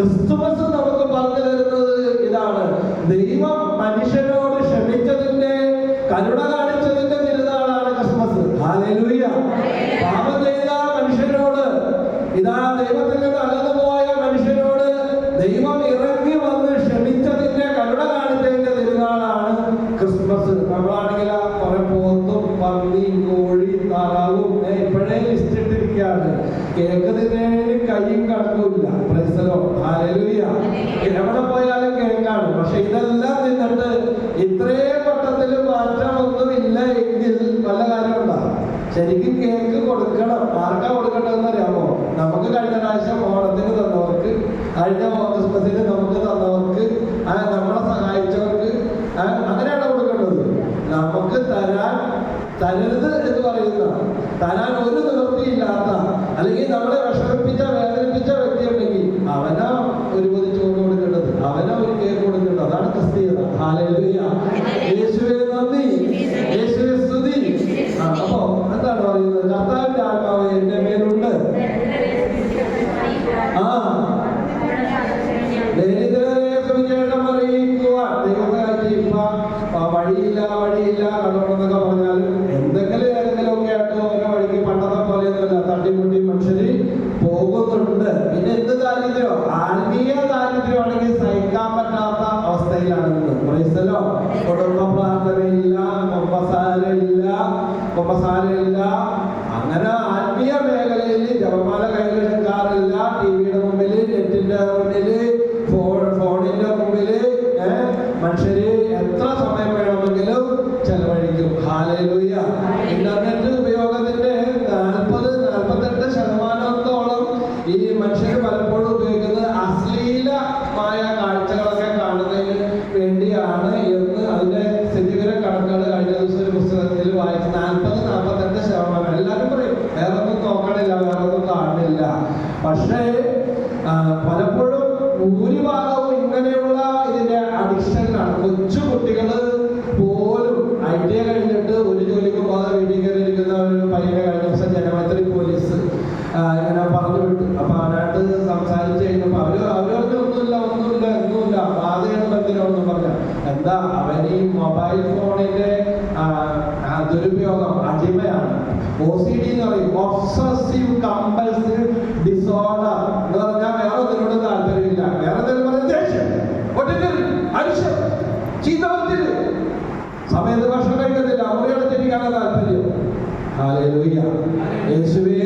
Christmas നമുക്ക് പറഞ്ഞു തരുന്നത് ഇതാണ്. ദൈവം മനുഷ്യനോട് ക്ഷമിച്ചതിന്റെ കരുണ കാണിച്ചതിന്റെ തിരുനാളാണ് ക്രിസ്മസ് പാപം ചെയ്ത മനുഷ്യനോട് ഇതാ ദൈവത്തിന്റെ നിന്ന് അകന്നുപോയ മനുഷ്യനോട് ദൈവം ഇറങ്ങി വന്ന് ക്ഷമിച്ചതിന്റെ കരുണ കാണിച്ചതിന്റെ തിരുനാളാണ് ക്രിസ്മസ് നമ്മളാണെങ്കിൽ കുറെ പോത്തും പന്നി കോഴി താറാവും ഇപ്പോഴേ ലിസ്റ്റ് ഇട്ടിരിക്കുകയാണ് കേക്ക് തിന്നേന് കൈയും കണക്കുമില്ല. എവിടെ പോയാലും കേൾക്കാണ്. പക്ഷെ ഇതെല്ലാം നിന്നിട്ട് ഇത്രയും വട്ടത്തിൽ മാറ്റമൊന്നുമില്ല എങ്കിൽ പല കാര്യമുണ്ടോ? ശരിക്കും കേക്ക് കൊടുക്കണം. ആർക്കാ കൊടുക്കേണ്ടതെന്ന് അറിയാമോ നമുക്ക് കഴിഞ്ഞ പ്രാവശ്യം ഓണത്തിന് തന്നവർക്ക് കഴിഞ്ഞ ക്രിസ്മസിന് നമുക്ക് തന്നവർക്ക് നമ്മളെ സഹായിച്ചവർക്ക് അങ്ങനെയാണ് കൊടുക്കേണ്ടത്. നമുക്ക് തരാൻ തരരുത് എന്ന് പറയുന്ന തരാൻ ഒരു നിവൃത്തിയില്ലാത്ത അല്ലെങ്കിൽ നമ്മളെ വിഷമിപ്പിച്ച പോലെയൊന്നുമല്ല തട്ടിമുട്ടി മനുഷ്യര് പോകുന്നുണ്ട്. പിന്നെ എന്ത് ദാരിദ്ര്യം? ആത്മീയ ദാരിദ്ര്യമാണെങ്കിൽ സഹിക്കാൻ പറ്റാത്ത അവസ്ഥയിലാണ് കുടുംബ പ്രാർത്ഥനയില്ല കുമ്പസാരയില്ല ഇല്ല അങ്ങനെ ആത്മീയ മേഖലയിൽ ജപമാല കയ്യിലെടുക്കാറില്ല ടി എന്താ? അവൻ ഈ മൊബൈൽ ഫോണിന്റെ ദുരുപയോഗം അടിമയാണ്. ഒ സി ഡി എന്ന് പറയും ഒബ്സസീവ് കമ്പൽസീവ് ഡിസോർഡർ എന്ന് പറഞ്ഞാൽ വേറെ ഒന്നിനോട് താല്പര്യമില്ല. വേറെ എന്തെങ്കിലും പറഞ്ഞാൽ ദേഷ്യം അരിശം ചീത്ത സമയത്ത് ഭക്ഷണം കഴിക്കത്തില്ല മുറിയടച്ചിരിക്കാനാണ് താല്പര്യം. യേശുവേ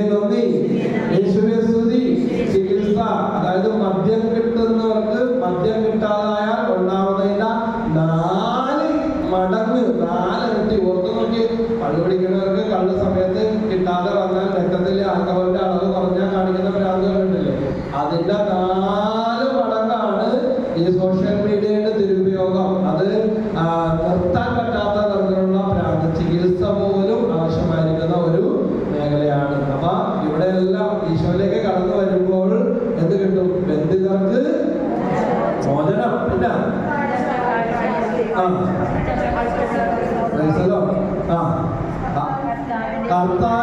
പിന്നെ ആ. ആ ആ.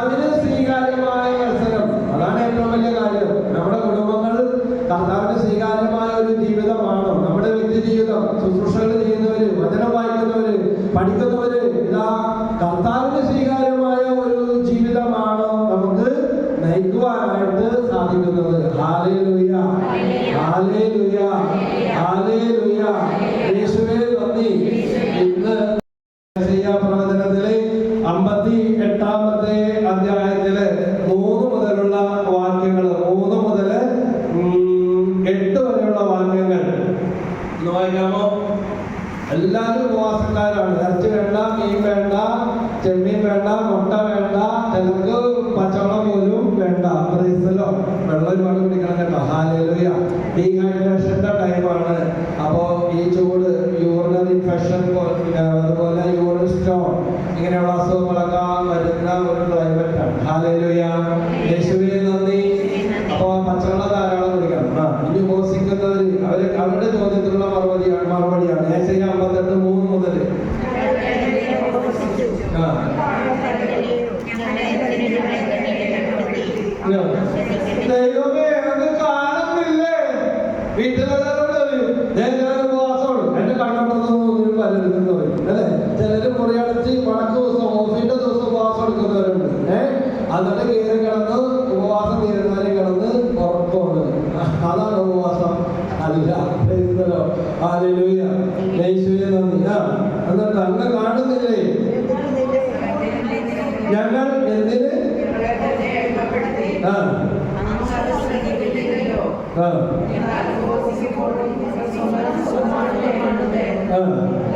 വായിക്കാമോ എല്ലാവരും ഉപവാസക്കാരാണ്. ഇറച്ചി വേണ്ട മീൻ വേണ്ട ചെമ്മീൻ വേണ്ട മുട്ട വേണ്ട ചിലർക്ക് പച്ചവളം പോലും വേണ്ട. പ്രൈസലോ വെള്ളം ഒരുപാട് കുടിക്കണം കേട്ടോ. ഹാലേലുയ. ഡീഹൈഡ്രേഷന്റെ ടൈമാണ്. അപ്പോ ഈ ചൂട് യൂറിനൽ ഇൻഫെക്ഷൻ അതുപോലെ യൂറിൻ സ്റ്റോൺ. ഇങ്ങനെയുള്ള കേട്ടോ ആ ലൂയ നന്ദി. ആ എന്നിട്ട് അങ്ങനെ കാണുന്നില്ലേ? ഞങ്ങൾ എന്തിന്? ആ. ആ. ആ.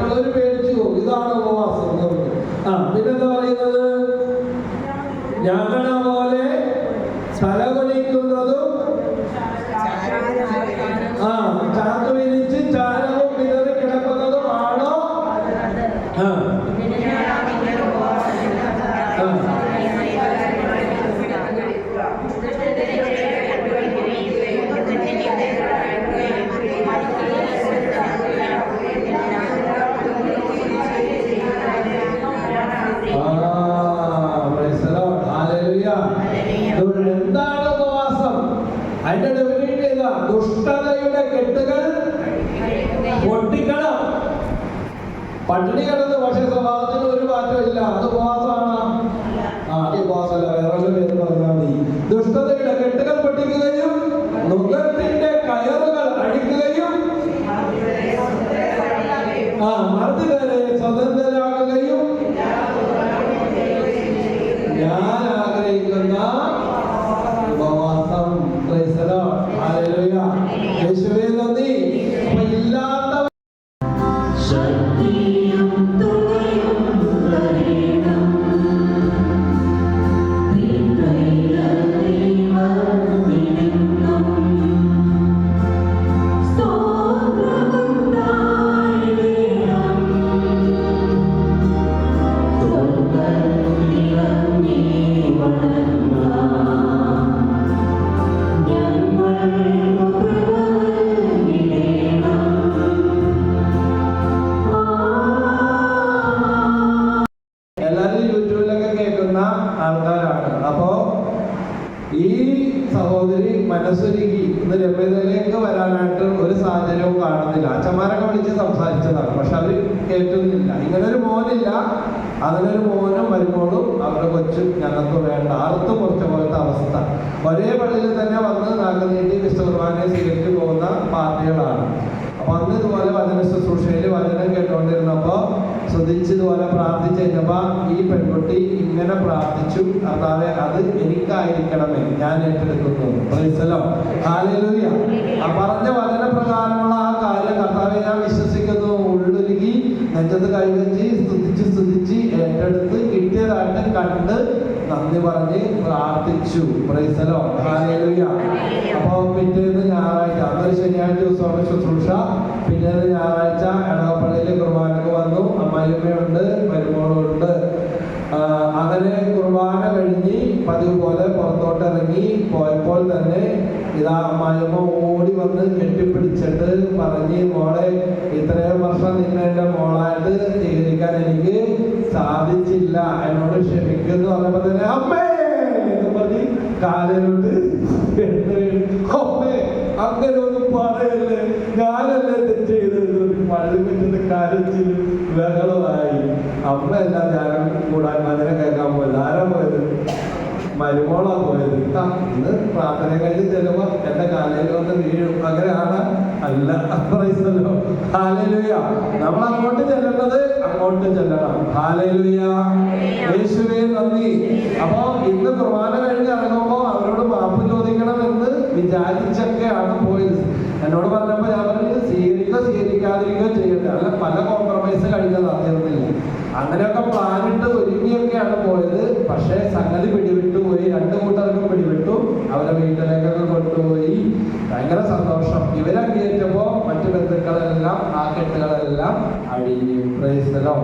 മറ്റുള്ളവർ പേടിച്ചു പോകും ഇതാണ് ഉപവാസം. ആ പിന്നെന്താ പറയുന്നത് ഞങ്ങളെ പോലെ തലകുനിക്കുന്നതും ആ ചാക്ക് പൊട്ടിക്കണം. പട്ടിണി കിടന്ന് പക്ഷേ സ്വഭാവത്തിന് ഒരു മാറ്റമില്ല അത് ഉപവാസമാണ്? ആ അത് ഉപവാസമല്ല. വേറെ പേര് പറഞ്ഞാൽ മതി. ദുഷ്ടതയുടെ മനസ്സൊരുക്കി ഇന്ന് രമ്യതയിലേക്ക് വരാനായിട്ട് ഒരു സാഹചര്യവും കാണുന്നില്ല. അച്ഛന്മാരൊക്കെ വിളിച്ച് സംസാരിച്ചതാണ്. പക്ഷെ അവർ കേട്ടുന്നില്ല. ഇങ്ങനെ ഒരു മോനില്ല. അതിനൊരു മോനും വരുമ്പോഴും അവരുടെ കൊച്ചു ഞങ്ങൾക്ക് വേണ്ട. അറുത്ത് മുറിച്ച ശ്രദ്ധിച്ച് ഇതുപോലെ പ്രാർത്ഥിച്ചു കഴിഞ്ഞപ്പോ ഈ പെൺകുട്ടി ഇങ്ങനെ പ്രാർത്ഥിച്ചു. കർത്താവെ അത് എനിക്കായിരിക്കണമേ. ഞാൻ ഏറ്റെടുക്കുന്നു. പ്രൈസലോ ആ പറഞ്ഞ വചന പ്രകാരമുള്ള ആ കാര്യം കർത്താവെ ഞാൻ വിശ്വസിക്കുന്നു. ഉള്ളൊരുക്കി നെഞ്ചത്ത് കൈവച്ച് സ്തുതിച്ച് സ്തുതിച്ച് ഏറ്റെടുത്ത് കിട്ടിയതായിട്ട് കണ്ട് നന്ദി പറഞ്ഞ് പ്രാർത്ഥിച്ചു. പ്രൈസലോ ഹാലലൂയ അപ്പൊ പിറ്റേന്ന് ഞായറാഴ്ച അന്നൊരു ശനിയാഴ്ച ദിവസമാണ് ശുശ്രൂഷ. പിറ്റേന്ന് ഞായറാഴ്ച എടവപ്പള്ളി വന്നു മരുമകളുണ്ട്. അങ്ങനെ കുർബാന കഴിഞ്ഞ് പതിവ് പോലെ പുറത്തോട്ട് ഇറങ്ങി പോയപ്പോൾ തന്നെ ഇതാ മരുമ ഓടി വന്ന് കെട്ടിപ്പിടിച്ചിട്ട് പറഞ്ഞ് മോളെ ഇത്രയും വർഷം നിന്നെ എന്റെ മോളായിട്ട് സ്വീകരിക്കാൻ എനിക്ക് സാധിച്ചില്ല. എന്നോട് ക്ഷമിക്കുന്നു പറഞ്ഞപ്പോൾ തന്നെ അമ്മേ കാലിലോട്ട് അങ്ങനെ ഒന്നും അമ്മ എന്താ ഞാൻ കൂടാൻ മധുരം കേൾക്കാൻ പോയത്. ആരാ പോയത്? മരുമോളാ പോയത്. ഇന്ന് പ്രാർത്ഥന കഴിഞ്ഞ് ചെല്ലുമ്പോ എന്റെ കാലയിൽ വന്ന് വീഴും. അങ്ങനെയാണ് അല്ല അത്രയോ ഹാലലുയ. നമ്മൾ അങ്ങോട്ട് ചെല്ലേണ്ടത് അങ്ങോട്ട് ചെല്ലണം. ഹാലലുയ. യേശുവേ നന്ദി. അപ്പോ ഇന്ന് കുർബാന കഴിഞ്ഞ് ഇറങ്ങുമ്പോ അവരോട് മാപ്പ് ചോദിക്കണം എന്ന് വിചാരിച്ചൊക്കെയാണ് പോയത്. എന്നോട് പറഞ്ഞപ്പോ ഞാൻ പറഞ്ഞു സ്വീകരിക്കോ സ്വീകരിക്കാതിരിക്കോ ചെയ്യട്ടെ. അല്ല പല സംഗതി പിടിവിട്ടു പോയി രണ്ട് കൂട്ടർക്കും പിടിവിട്ടു. അവരെ വീട്ടിലേക്കൊക്കെ കൊണ്ടുപോയി. ഭയങ്കര സന്തോഷം. ഇവരങ്ങേറ്റപ്പോ മറ്റു ബന്ധുക്കളെല്ലാം ആ കെട്ടുകളെല്ലാം അഴിഞ്ഞു. പ്രൈസലോ